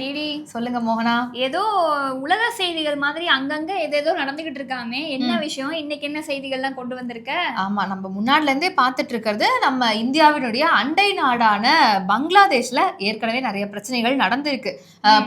DD. சொல்லுங்க மோகனா. ஏதோ உலக செய்திகள் மாதிரி அங்கங்க ஏதேதோ நடந்துகிட்டு இருக்காமே. என்ன விஷயம்? இன்னைக்கு என்ன செய்திகள்லாம் கொண்டு வந்திருக்க? ஆமா நம்ம முன்னாடில இருந்தே பார்த்துட்டு இருக்கிறது நம்ம இந்தியாவினுடைய அண்டை நாடான பங்களாதேஷ்ல ஏற்கனவே நிறைய பிரச்சனைகள் நடந்திருக்கு.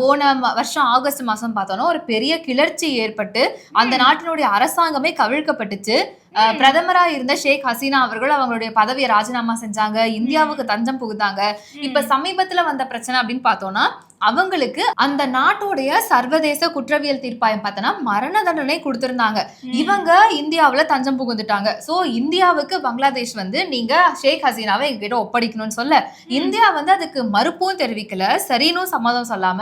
போன வருஷம் ஆகஸ்ட் மாசம் பார்த்தோம்னா ஒரு பெரிய கிளர்ச்சி ஏற்பட்டு அந்த நாட்டினுடைய அரசாங்கமே கவிழ்க்கப்பட்டுச்சு. அஹ், பிரதமரா இருந்த ஷேக் ஹசீனா அவர்கள் அவங்களுடைய பதவியை ராஜினாமா செஞ்சாங்க. இந்தியாவுக்கு தஞ்சம் புகுந்தாங்க. இப்ப சமீபத்துல வந்த பிரச்சனை அப்படின்னு பார்த்தோம்னா அவங்களுக்கு அந்த நாட்டுடைய சர்வதேச குற்றவியல் தீர்ப்பாயம் பார்த்தோன்னா மரண தண்டனை கொடுத்திருந்தாங்க. இவங்க இந்தியாவுல தஞ்சம் புகுந்துட்டாங்க. சோ இந்தியாவுக்கு பங்களாதேஷ் வந்து நீங்க ஷேக் ஹசீனாவை எங்ககிட்ட ஒப்படைக்கணும்னு சொல்ல. இந்தியா வந்து அதுக்கு மறுப்பும் தெரிவிக்கல சரினும் சம்மதம் சொல்லாம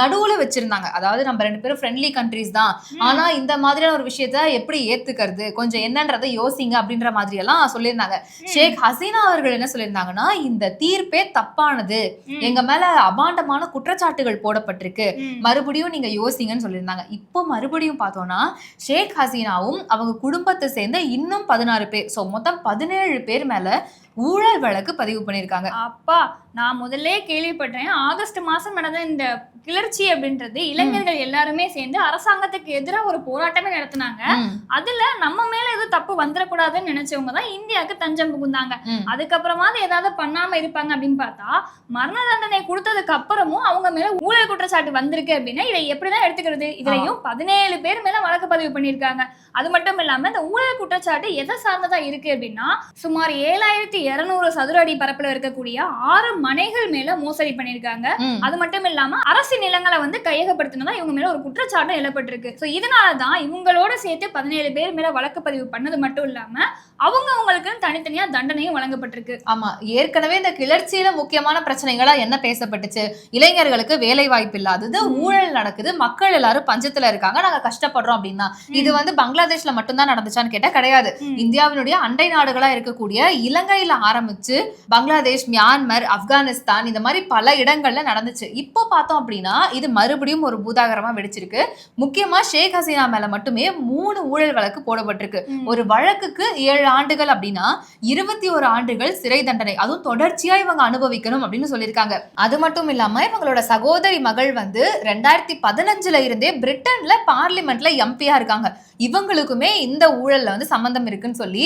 நடுவுல வச்சிருந்தாங்க. அதாவது நம்ம ரெண்டு பேரும் ஃப்ரெண்ட்லி கண்ட்ரீஸ் தான். ஆனா இந்த மாதிரியான ஒரு விஷயத்த எப்படி ஏத்துக்கிறது? கொஞ்சம் என்னன்றதை யோசிங்க அப்படின்ற மாதிரி எல்லாம் சொல்லியிருந்தாங்க ஷேக் ஹசீனா அவர்கள் என்ன சொல்லியிருந்தாங்கன்னா இந்த தீர்ப்பே தப்பானது. எங்க மேல அபாண்டமான குற்றச்சாட்டுகள் போடப்பட்டிருக்கு. மறுபடியும் நீங்க யோசிங்கன்னு சொல்லியிருந்தாங்க. இப்போ மறுபடியும் பார்த்தோம்னா ஷேக் ஹசீனாவும் அவங்க குடும்பத்தை சேர்ந்த இன்னும் பதினாறு பேர் ஸோ மொத்தம் பதினேழு பேர் மேல ஊழல் வழக்கு பதிவு பண்ணியிருக்காங்க. அப்பா நான் முதல்ல கேள்விப்பட்டேன். ஆகஸ்ட் மாசம் நடந்த இந்த கிளர்ச்சி அப்படின்றது இளைஞர்கள் எல்லாருமே சேர்ந்து அரசாங்கத்துக்கு எதிராக ஒரு போராட்டமே நடத்தினாங்க. அதுல நம்ம மேல எதுவும் தப்பு வந்துடக்கூடாதுன்னு நினைச்சவங்க தான் இந்தியாவுக்கு தஞ்சம் புகுந்தாங்க. ம். அதுக்கப்புறமாவது ஏதாவது பண்ணாம இருப்பாங்க அப்படின்னு பார்த்தா மரண தண்டனை கொடுத்ததுக்கு அப்புறமும் அவங்க மேல ஊழல் குற்றச்சாட்டு வந்திருக்கு அப்படின்னா இதை எப்படிதான் எடுத்துக்கிறது? இதுலயும் பதினேழு பேர் மேல வழக்கு பதிவு பண்ணியிருக்காங்க. அது மட்டும் இல்லாம இந்த ஊழல் குற்றச்சாட்டு எதை சார்ந்ததா இருக்கு அப்படின்னா சுமார் ஏழாயிரத்தி இருநூறு சதுர அடி பரப்புல இருக்கக்கூடிய ஆறு மனைகள் மேல மோசடி பண்ணியிருக்காங்க. ம். அது மட்டும் இல்லாம அரசு நிலங்களை வந்து கையகப்படுத்தினதா இவங்க மேல ஒரு குற்றச்சாட்டும் எழப்பட்டிருக்கு. சோ இதனாலதான் இவங்களோட சேர்த்து பதினேழு பேர் மேல வழக்கு பதிவு பண்ணது மட்டும் இல்லாம அவங்க அவங்களுக்கு தனித்தனியா தண்டனையும் வழங்கப்பட்டிருக்கு. ஆமா ஏற்கனவே இந்த கிளர்ச்சியில முக்கியமான பிரச்சனைகளா என்ன பேசப்பட்டுச்சு? இளைஞர்களுக்கு வேலை வாய்ப்பு இல்லாதது ஊழல் நடக்குது மக்கள் எல்லாரும் பஞ்சத்துல இருக்காங்க நாங்க கஷ்டப்படுறோம் அப்படின்னா. இது வந்து பங்களாதேஷ்ல மட்டும்தான் நடந்துச்சான்னு கேட்டா கிடையாது. இந்தியாவினுடைய அண்டை நாடுகளா இருக்கக்கூடிய இலங்கையில ஆரம்பிச்சு பங்களாதேஷ் மியான்மர் ஆப்கானிஸ்தான் இந்த மாதிரி பல இடங்கள்ல நடந்துச்சு. இப்போ பார்த்தோம் அப்படின்னா இது மறுபடியும் ஒரு பூதாகரமா வெடிச்சிருக்கு. முக்கியமா ஷேக் ஹசீனா மேல மட்டுமே மூணு ஊழல் வழக்கு போடப்பட்டிருக்கு. ஒரு வழக்குக்கு ஏழு ஆண்டுகள் அப்படின்னா இருபத்தி ஒரு ஆண்டுகள் சிறை தண்டனை. அதுவும் தொடர்ச்சியா இவங்க அனுபவிக்கணும் அப்படின்னு சொல்லியிருக்காங்க. அது மட்டும் இல்லாம இவங்களோட சகோதரி மகள் வந்து ரெண்டாயிரத்தி பதினஞ்சுல இருந்தே பிரிட்டன்ல பார்லிமெண்ட்ல எம்பியா இருக்காங்க. இவங்களுக்குமே இந்த ஊழல்ல வந்து சம்பந்தம் இருக்குன்னு சொல்லி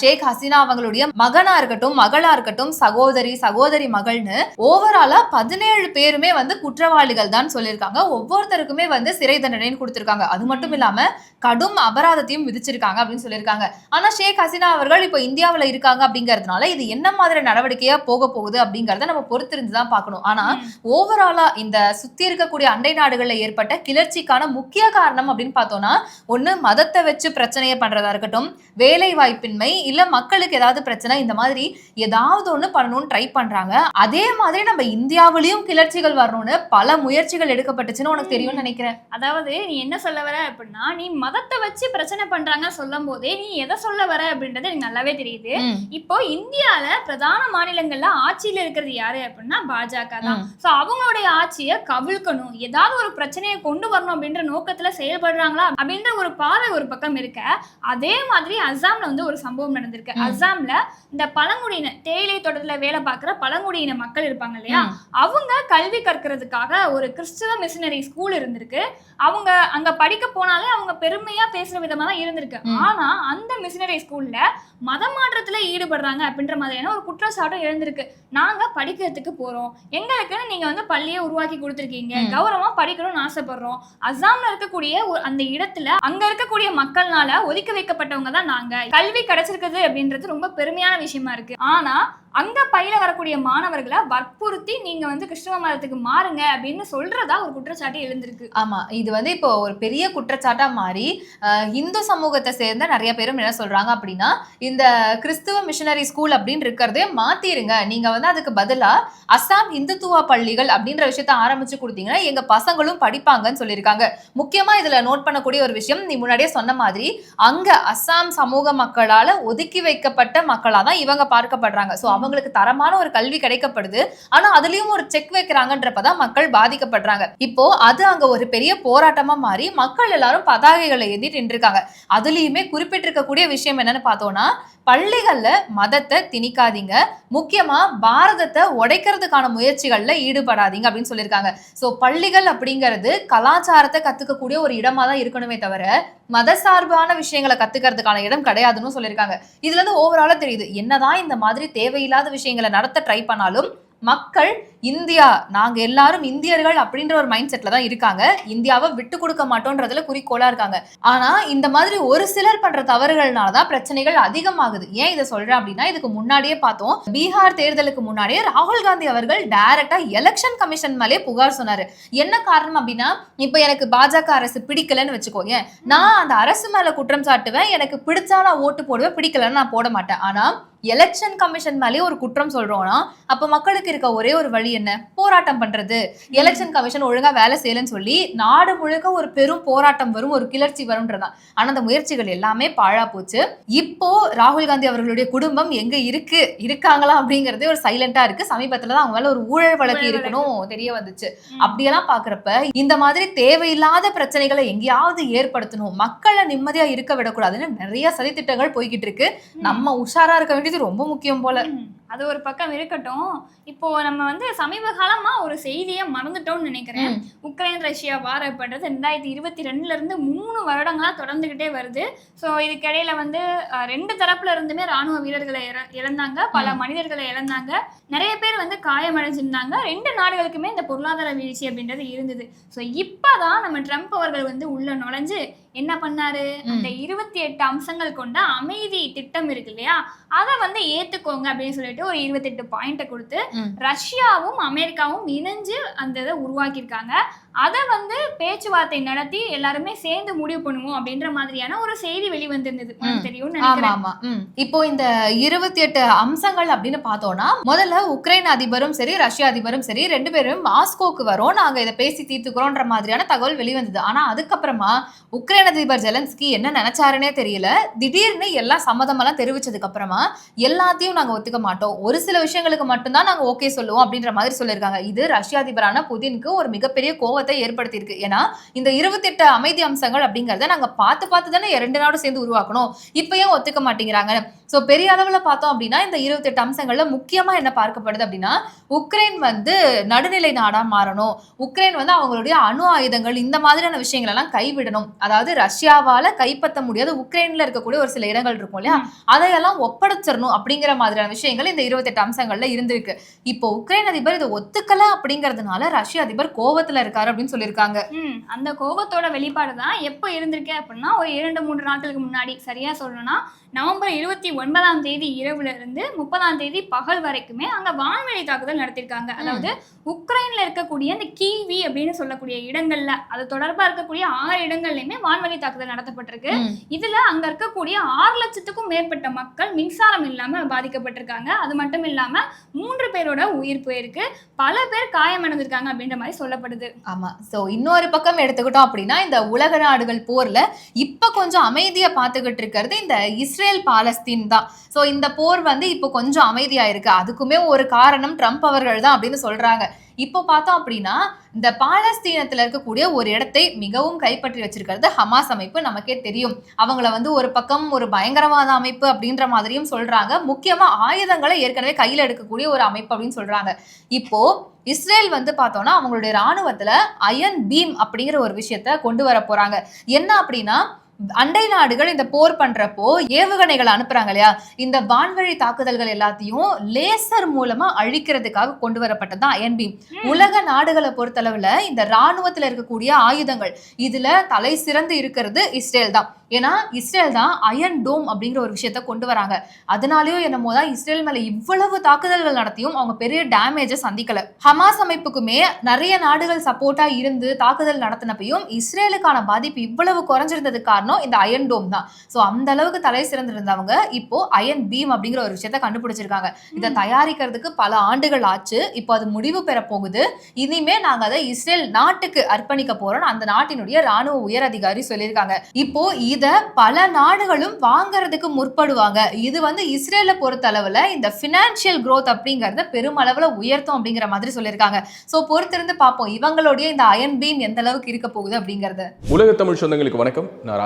ஷேக் ஹசீனா அவங்களுடைய மகனா இருக்கட்டும் மகளா இருக்கட்டும் சகோதரி சகோதரி மகள்னு ஓவராலா பதினேழு பேருமே வந்து குற்றவாளிகள் தான் சொல்லியிருக்காங்க. ஒவ்வொருத்தருக்குமே வந்து சிறை தண்டனைன்னு கொடுத்திருக்காங்க. அது மட்டும் இல்லாம கடும் அபராதத்தையும் விதிச்சிருக்காங்க அப்படின்னு சொல்லியிருக்காங்க. ஆனா ஷேக் ஹசீனா அவர்கள் இப்போ இந்தியாவுல இருக்காங்க அப்படிங்கறதுனால இது என்ன மாதிரி நடவடிக்கையா போக போகுது அப்படிங்கறத நம்ம பொறுத்திருந்து தான் பார்க்கணும். ஆனா. ஓவராலா இந்த சுத்தி இருக்கக்கூடிய அண்டை நாடுகள்ல ஏற்பட்ட கிளர்ச்சிக்கான முக்கிய காரணம் அப்படின்னு பார்த்தோம்னா ஒண்ணு மதத்தை வச்சு பிரச்சனையை பண்றதா இருக்கட்டும் வேலை வாய்ப்பின்மை இல்ல மக்களுக்கு ஏதாவது பிரச்சனை இந்த மாதிரி ஏதாவது ஒண்ணு பண்ணணும்னு ட்ரை பண்றாங்க. அதே மாதிரி நம்ம இந்தியாவிலயும் கிளர்ச்சிகள் வரணும்னு பல முயற்சிகள் எடுக்கப்பட்டுச்சுன்னு உனக்கு தெரியும்னு நினைக்கிறேன். அதாவது நீ என்ன சொல்ல வர அப்படின்னா நீ மதத்தை வச்சு பிரச்சனை பண்றாங்க சொல்லும் போதே நீ எதை சொல்ல வர அப்படின்றது எனக்கு நல்லாவே தெரியுது. இப்போ இந்தியால பிரதான மாநிலங்கள்ல ஆட்சியில இருக்கிறது யாரு அப்படின்னா பாஜக தான். சோ அவங்களுடைய ஆட்சியை கவிழ்க்கணும். ஏதாவது ஒரு பிரச்சனையை கொண்டு வரணும் அப்படின்ற நோக்கத்துல செயல்படுறாங்களா அப்படின்ற ஒரு பார்வை ஒரு பக்கம் இருக்க. அதே மாதிரி அஸ்ஸாம்ல வந்து ஒரு சம்பவம் நடந்திருக்கு. ம். அஸ்ஸாம்ல இந்த பழங்குடியின தேயிலை தோட்டத்துல வேலை பார்க்குற பழங்குடியின மக்கள் இருப்பாங்க இல்லையா. அவங்க கல்வி கற்கிறதுக்காக ஒரு கிறிஸ்துவ மிஷனரி ஸ்கூல் இருந்திருக்கு. அவங்க அங்க படிக்க போனாலே அவங்க பெருமையா பேசுற விதமா தான் இருந்திருக்கு. ஆனா அந்த மிஷனரி ஸ்கூல்ல மத மாற்றத்துல ஈடுபடுறாங்க அப்படின்ற மாதிரியான ஒரு குற்றச்சாட்டும் எழுந்திருக்கு. நாங்க படிக்கிறதுக்கு போறோம். எங்களுக்குன்னு நீங்க வந்து பள்ளியை உருவாக்கி கொடுத்துருக்கீங்க. கௌரவமா படிக்கணும்னு ஆசைப்படுறோம். அஸ்ஸாம்ல இருக்கக்கூடிய அந்த இடத்துல அங்க இருக்கக்கூடிய மக்கள்னால ஒதுக்கி வைக்கப்பட்டவங்க தான் நாங்க. கல்வி கிடைச்சிருக்குது அப்படின்றது ரொம்ப பெருமையான விஷயமா விஷயமா இருக்கு. ஆனா அங்க பயில வரக்கூடிய மாணவர்களை வற்புறுத்தி நீங்க வந்து கிறிஸ்தவ மதத்துக்கு மாறுங்க அப்படின்னு சொல்றதா ஒரு குற்றச்சாட்டு எழுந்திருக்கு. ஆமா இது வந்து இப்போ ஒரு பெரிய குற்றச்சாட்டா மாறி இந்து சமூகத்தை சேர்ந்த நிறைய பேரும் என்ன சொல்றாங்க அப்படின்னா இந்த கிறிஸ்துவ மிஷனரி ஸ்கூல் அப்படின்னு இருக்கிறதே மாத்திருங்க. நீங்க வந்து அதுக்கு பதிலா அஸ்ஸாம் இந்துத்துவா பள்ளிகள் அப்படின்ற விஷயத்த ஆரம்பிச்சு கொடுத்தீங்கன்னா எங்க பசங்களும் படிப்பாங்கன்னு சொல்லியிருக்காங்க. முக்கியமா இதுல நோட் பண்ணக்கூடிய ஒரு விஷயம் நீ முன்னாடியே சொன்ன மாதிரி அங்க அஸ்ஸாம் சமூக மக்களால ஒதுக்கி வைக்கப்பட்ட மக்களா தான் இவங்க பார்க்கப்படுறாங்க. சோ அவங்களுக்கு தரமான ஒரு கல்வி கிடைக்கப்படுது. ஆனா அதுலயும் ஒரு செக் வைக்கிறாங்கன்றப்பதான் மக்கள் பாதிக்கப்படுறாங்க. இப்போ அது அங்க ஒரு பெரிய போராட்டமா மாறி மக்கள் எல்லாரும் பதாகைகளை ஏந்திட்டு நின்றுருக்காங்க. அதுலயுமே குறிப்பிட்டிருக்கக்கூடிய விஷயம் என்னன்னு பார்த்தோம்னா பள்ளிகள்ல மதத்தை திணிக்காதீங்க. முக்கியமா பாரதத்தை உடைக்கிறதுக்கான முயற்சிகள்ல ஈடுபடாதீங்க அப்படின்னு சொல்லியிருக்காங்க. ஸோ பள்ளிகள் அப்படிங்கிறது கலாச்சாரத்தை கத்துக்கக்கூடிய ஒரு இடமா தான் இருக்கணுமே தவிர மதசார்பான விஷயங்களை கத்துக்கிறதுக்கான இடம் கிடையாதுன்னு சொல்லியிருக்காங்க. இதுல இருந்து ஓவராலா தெரியுது. என்னதான் இந்த மாதிரி தேவையில்லாத விஷயங்களை நடத்த ட்ரை பண்ணாலும் மக்கள் இந்தியா நாங்க எல்லாரும் இந்தியர்கள் அப்படின்ற ஒரு மைண்ட் செட்டில் தான் இருக்காங்க. இந்தியாவை விட்டு கொடுக்க மாட்டோன்றதுல குறிக்கோளா இருக்காங்க. ஆனா இந்த மாதிரி ஒரு சிலர் பண்ற தவறுகள்னால தான் பிரச்சனைகள் அதிகமாகுது. ஏன் இதை சொல்றேன் அப்படின்னா இதுக்கு முன்னாடியே பார்த்தோம். பீகார் தேர்தலுக்கு முன்னாடியே ராகுல் காந்தி அவர்கள் டைரக்டாக எலெக்ஷன் கமிஷன் மேலே புகார் சொன்னாரு. என்ன காரணம் அப்படின்னா இப்ப எனக்கு பாஜக அரசு பிடிக்கலன்னு வச்சுக்கோங்க நான் அந்த அரசு மேல குற்றம் சாட்டுவேன் எனக்கு பிடிச்சா நான் ஓட்டு போடுவேன் பிடிக்கலன்னு நான் போட மாட்டேன். ஆனா எலெக்ஷன் கமிஷன் மேலே ஒரு குற்றம் சொல்றோம்னா அப்ப மக்களுக்கு இருக்க ஒரே ஒரு வழி என்ன? போராட்டம் பண்றது. எலெக்ஷன் கமிஷன் ஒழுங்கா வேலை செய்யலன்னு சொல்லி நாடு முழுக்க ஒரு பெரும் போராட்டம் வரும் ஒரு கிளர்ச்சி வரும்ன்றதான். ஆனா அந்த முயற்சிகள் எல்லாமே பாழா போச்சு. இப்போ ராகுல் காந்தி அவர்களுடைய குடும்பம் எங்க இருக்கு? இருக்காங்களா அப்படிங்கறதே ஒரு சைலண்டா இருக்கு. சமீபத்துல தான் அவங்க மேல ஒரு ஊழல் வழக்கு இருக்கணும் தெரிய வந்துச்சு. அப்படியெல்லாம் பாக்குறப்ப இந்த மாதிரி தேவையில்லாத பிரச்சனைகளை எங்கேயாவது ஏற்படுத்தணும். மக்களை நிம்மதியா இருக்க விடக்கூடாதுன்னு நிறைய சதித்திட்டங்கள் போய்கிட்டு இருக்கு. நம்ம உஷாரா இருக்க வேண்டியது ரொம்ப முக்கியம் போல. அது ஒரு பக்கம் இருக்கட்டும். இப்போ நம்ம வந்து சமீப காலமா ஒரு செய்தியை மறந்துட்டோம்னு நினைக்கிறேன். உக்ரைன் ரஷ்யா வார் ஏற்பட்டது ரெண்டாயிரத்தி இருபத்தி ரெண்டுல இருந்து மூணு வருடங்களா தொடர்ந்துகிட்டே வருது. ஸோ இதுக்கிடையில வந்து ரெண்டு தரப்புல இருந்துமே ராணுவ வீரர்களை இழந்தாங்க. பல மனிதர்களை இழந்தாங்க. நிறைய பேர் வந்து காயமடைஞ்சிருந்தாங்க. ரெண்டு நாடுகளுக்குமே இந்த பொருளாதார வீழ்ச்சி அப்படின்றது இருந்தது. ஸோ இப்பதான் நம்ம ட்ரம்ப் அவர்கள் வந்து உள்ள நுழைஞ்சு என்ன பண்ணாரு? அந்த இருபத்தி எட்டு அம்சங்கள் கொண்ட அமைதி திட்டம் இருக்கு இல்லையா? அதை வந்து ஏத்துக்கோங்க அப்படின்னு சொல்லிட்டு ஒரு இருபத்தெட்டு பாயிண்ட்டை கொடுத்து. ரஷ்யாவும் அமெரிக்காவும் இணைஞ்சு அந்த இதை உருவாக்கியிருக்காங்க. அதை வந்து பேச்சுவார்த்தை நடத்தி எல்லாருமே சேர்ந்து முடிவு பண்ணுவோம் அப்படின்ற மாதிரியான ஒரு செய்தி வெளிவந்திருந்தது. தெரியும்னு ஆமா. இப்போ இந்த இருபத்தி எட்டு அம்சங்கள் அப்படின்னு பார்த்தோம்னா முதல்ல உக்ரைன் அதிபரும் சரி ரஷ்ய அதிபரும் சரி ரெண்டு பேரும் மாஸ்கோக்கு வரோம். நாங்க இதை பேசி தீர்த்துக்கிறோன்ற மாதிரியான தகவல் வெளிவந்தது. ஆனா அதுக்கப்புறமா உக்ரைன் அதிபர் ஜெலன்ஸ்கி என்ன நினைச்சாருன்னே தெரியல. திடீர்னு எல்லா சம்மதமெல்லாம் தெரிவிச்சதுக்கு அப்புறமா எல்லாத்தையும் நாங்க ஒத்துக்க மாட்டோம். ஒரு சில விஷயங்களுக்கு மட்டும்தான் நாங்க ஓகே சொல்லுவோம் அப்படின்ற மாதிரி சொல்லியிருக்காங்க. இது ரஷ்ய அதிபரான புதினுக்கு ஒரு மிகப்பெரிய கோவத்தை ஏற்படுத்தியிருக்கு. ஏன்னா இந்த இருபத்தெட்டு அமைதி அம்சங்கள் அப்படிங்கறத நாங்க பார்த்து பார்த்து தானே இரண்டு நாடும் சேர்ந்து உருவாக்கணும். இப்பயும் ஏன் ஒத்துக்க மாட்டேங்கிறாங்க? சோ பெரிய அளவுல பார்த்தோம் அப்படின்னா இந்த இருபத்தெட்டு அம்சங்கள்ல முக்கியமா என்ன பார்க்கப்படுது அப்படின்னா உக்ரைன் வந்து நடுநிலை நாடா மாறணும். உக்ரைன் வந்து அவங்களுடைய அணு ஆயுதங்கள் இந்த மாதிரியான விஷயங்கள் எல்லாம் கைவிடணும். அதாவது ரஷ்யாவால கைப்பற்ற முடியாத உக்ரைன்ல இருக்கக்கூடிய ஒரு சில இடங்கள் இருக்கும் இல்லையா? அதையெல்லாம் ஒப்படைச்சிடணும் அப்படிங்கிற மாதிரியான விஷயங்கள் இந்த இருபத்தெட்டு அம்சங்கள்ல இருந்திருக்கு. இப்போ உக்ரைன் அதிபர் இதை ஒத்துக்கல அப்படிங்கறதுனால ரஷ்ய அதிபர் கோவத்துல இருக்காரு அப்படின்னு சொல்லியிருக்காங்க. அந்த கோபத்தோட வெளிப்பாடு தான் எப்போ இருந்திருக்கு அப்படின்னா ஒரு இரண்டு மூன்று நாட்களுக்கு முன்னாடி. சரியா சொல்லணும்னா நவம்பர் இருபத்தி ஒன்பதாம் தேதி இரவுல இருந்து முப்பதாம் தேதி பகல் வரைக்குமே அங்க வான்வெளி தாக்குதல் நடத்திருக்காங்க. அதாவது உக்ரைன்ல இருக்கக்கூடிய இந்த கீவி அப்படின்னு சொல்லக்கூடிய இடங்கள்ல அது தொடர்பா இருக்கக்கூடிய ஆறு இடங்கள்லயுமே வான்வெளி தாக்குதல் நடத்தப்பட்டிருக்கு. இதுல அங்க இருக்கக்கூடிய ஆறு லட்சத்துக்கும் மேற்பட்ட மக்கள் மின்சாரம் இல்லாம பாதிக்கப்பட்டிருக்காங்க. அது மட்டும் இல்லாம மூன்று பேரோட உயிர் போயிருக்கு. பல பேர் காயமடைந்திருக்காங்க அப்படின்ற மாதிரி சொல்லப்படுது. ஆமா. சோ இன்னொரு பக்கம் எடுத்துக்கிட்டோம் அப்படின்னா இந்த உலக நாடுகள் போர்ல இப்ப கொஞ்சம் அமைதியா பாத்துக்கிட்டு இருக்கிறது இந்த இஸ்ரேல் பாலஸ்தீன் தான். சோ இந்த போர் வந்து இப்போ கொஞ்சம் அமைதியா இருக்கு அதுக்குமே ஒரு காரணம் ட்ரம்ப் அவர்கள் தான் அப்படின்னு சொல்றாங்க. இப்போ பார்த்தோம் அப்படின்னா இந்த பாலஸ்தீனத்தில் இருக்கக்கூடிய ஒரு இடத்தை மிகவும் கைப்பற்றி வச்சிருக்கிறது ஹமாஸ் அமைப்பு நமக்கே தெரியும். அவங்கள வந்து ஒரு பக்கம் ஒரு பயங்கரவாத அமைப்பு அப்படின்ற மாதிரியும் சொல்றாங்க. முக்கியமா ஆயுதங்களை ஏற்கனவே கையில் எடுக்கக்கூடிய ஒரு அமைப்பு அப்படின்னு சொல்றாங்க. இப்போ இஸ்ரேல் வந்து பார்த்தோம்னா அவங்களுடைய ராணுவத்துல அயன் பீம் அப்படிங்கிற ஒரு விஷயத்த கொண்டு வர போறாங்க. என்ன அப்படின்னா அண்டை நாடுகள் இந்த போர் பண்றப்போ ஏவுகணைகள் அனுப்புறாங்க இல்லையா? இந்த வான்வழி தாக்குதல்கள் எல்லாத்தையும் லேசர் மூலமா அழிக்கிறதுக்காக கொண்டு வரப்பட்டது அயன் பீம். உலக நாடுகளை பொறுத்தளவுல இந்த ராணுவத்துல இருக்கக்கூடிய ஆயுதங்கள் இதுல தலை சிறந்து இருக்கிறது இஸ்ரேல் தான். ஏன்னா இஸ்ரேல் தான் அயன் டோம் அப்படிங்கிற ஒரு விஷயத்த கொண்டு வராங்க. அதனாலயோ என்னமோ தான் இஸ்ரேல் மேல இவ்வளவு தாக்குதல்கள் நடத்தியும் அவங்க பெரிய டேமேஜை சந்திக்கல. ஹமாஸ் அமைப்புக்குமே நிறைய நாடுகள் சப்போர்ட்டா இருந்து தாக்குதல் நடத்தினப்பையும் இஸ்ரேலுக்கான பாதிப்பு இவ்வளவு குறைஞ்சிருந்ததுக்கு காரணம் இந்த அயன் டோம் தான். ஸோ அந்த அளவுக்கு தலை சிறந்திருந்தவங்க இப்போ அயன் பீம் அப்படிங்கிற ஒரு விஷயத்த கண்டுபிடிச்சிருக்காங்க. இதை தயாரிக்கிறதுக்கு பல ஆண்டுகள் ஆச்சு. இப்போ அது முடிவு பெற போகுது. இனிமே நாங்க அதை இஸ்ரேல் நாட்டுக்கு அர்ப்பணிக்க போறோம் அந்த நாட்டினுடைய ராணுவ உயர் அதிகாரி சொல்லியிருக்காங்க. இப்போ இத பல நாடுகளும் வாங்குறதுக்கு முற்படுவாங்க. இது வந்து இஸ்ரேலை பொறுத்த அளவுல இந்த பினான்சியல் growth அப்படிங்கறத பெருமளவுல உயர்த்தும் அப்படிங்கிற மாதிரி சொல்லியிருக்காங்க. சோ பொறுத்திருந்து பார்ப்போம். இவங்களுடைய இந்த அயன் பீம் எந்த அளவுக்கு இருக்க போகுது அப்படிங்கறத. உலக தமிழ் சொந்தங்களுக்கு வணக்கம். நான்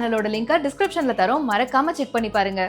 சேனலோட லிங்க டிஸ்கிரிப்ஷன்ல தரோம். மறக்காம செக் பண்ணி பாருங்க.